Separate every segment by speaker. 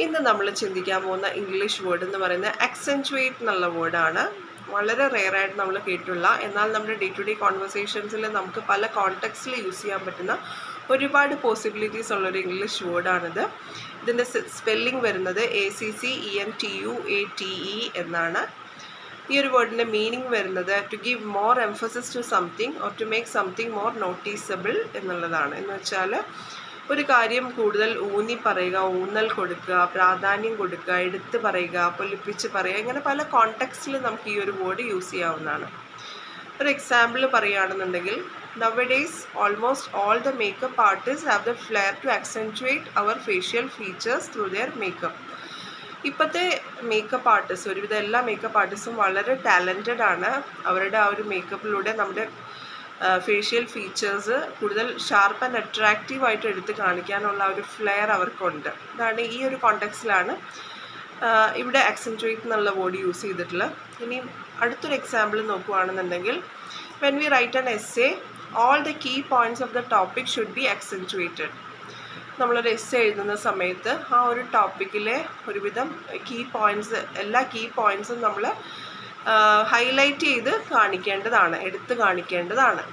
Speaker 1: ഇന്ന് നമ്മൾ ചിന്തിക്കാൻ പോകുന്ന ഇംഗ്ലീഷ് വേർഡ് എന്ന് പറയുന്നത് അക്സെന്റുവേറ്റ് എന്നുള്ള വേർഡാണ് വളരെ റെയർ ആയിട്ട് നമ്മൾ കേട്ടുള്ള എന്നാൽ നമ്മുടെ ഡേ ടു ഡേ കോൺവെർസേഷൻസിൽ നമുക്ക് പല കോൺടെക്സ്റ്റിൽ യൂസ് ചെയ്യാൻ പറ്റുന്ന ഒരുപാട് പോസിബിലിറ്റീസ് ഉള്ളൊരു ഇംഗ്ലീഷ് വേർഡാണിത് ഇതിന്റെ സ്പെല്ലിംഗ് വരുന്നത് A C C E N T U A T E എന്നാണ്. ഈ ഒരു വേർഡിന്റെ മീനിങ് വരുന്നത് to give more emphasis to something or to make something more noticeable എന്നുള്ളതാണ്. എന്ന് വെച്ചാൽ ഒരു കാര്യം കൂടുതൽ ഊന്നി പറയുക ഊന്നൽ കൊടുക്കുക പ്രാധാന്യം കൊടുക്കുക എടുത്ത് പറയുക പൊലിപ്പിച്ച് പറയുക ഇങ്ങനെ പല കോണ്ടെക്സ്റ്റിൽ നമുക്ക് ഈ ഒരു വേർഡ് യൂസ് ചെയ്യാവുന്നതാണ്. ഒരു എക്സാമ്പിൾ പറയുകയാണെന്നുണ്ടെങ്കിൽ nowadays almost all the makeup artist have the flair to accentuate our facial features through their makeup ഇപ്പോഴത്തെ മേക്കപ്പ് ആർട്ടിസ്റ്റ് ഒരുവിധം എല്ലാ മേക്കപ്പ് ആർട്ടിസ്റ്റും വളരെ ടാലന്റഡ് ആണ്. അവരുടെ ആ ഒരു മേക്കപ്പിലൂടെ നമ്മുടെ ഫേഷ്യൽ ഫീച്ചേഴ്സ് കൂടുതൽ ഷാർപ്പ് ആൻഡ് അട്രാക്റ്റീവ് ആയിട്ട് എടുത്ത് കാണിക്കാനുള്ള ഒരു ഫ്ലെയർ അവർക്കുണ്ട്. അതാണ് ഈ ഒരു കോണ്ടെക്സ്റ്റിലാണ് ഇവിടെ അക്സെൻട്രേറ്റ് എന്നുള്ള വേർഡ് യൂസ് ചെയ്തിട്ടുള്ളത്. ഇനി അടുത്തൊരു എക്സാമ്പിൾ നോക്കുകയാണെന്നുണ്ടെങ്കിൽ when we write an essay all the key points of the topic should be accentuated നമ്മളൊരു എസ് എഴുതുന്ന സമയത്ത് ആ ഒരു ടോപ്പിക്കിലെ ഒരുവിധം കീ പോയിന്റ്സ് എല്ലാ കീ പോയിന്റ്സും നമ്മൾ ഹൈലൈറ്റ് ചെയ്ത് കാണിക്കേണ്ടതാണ് എടുത്ത് കാണിക്കേണ്ടതാണ്.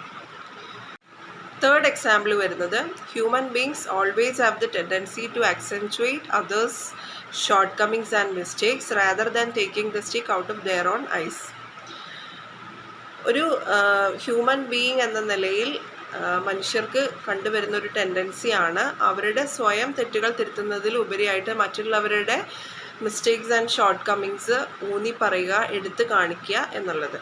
Speaker 1: തേർഡ് എക്സാമ്പിൾ വരുന്നത് human beings always have the tendency to accentuate others shortcomings and mistakes rather than taking the stick out of their own eyes ഒരു ഹ്യൂമൻ ബീയിങ് എന്ന നിലയിൽ മനുഷ്യർക്ക് കണ്ടുവരുന്ന ഒരു ടെൻഡൻസിയാണ് അവരുടെ സ്വയം തെറ്റുകൾ തിരുത്തുന്നതിൽ ഉപരിയായിട്ട് മറ്റുള്ളവരുടെ മിസ്റ്റേക്സ് ആൻഡ് ഷോർട്ട് കമ്മിങ്സ് ഊന്നി പറയുക എടുത്ത് കാണിക്കുക എന്നുള്ളത്.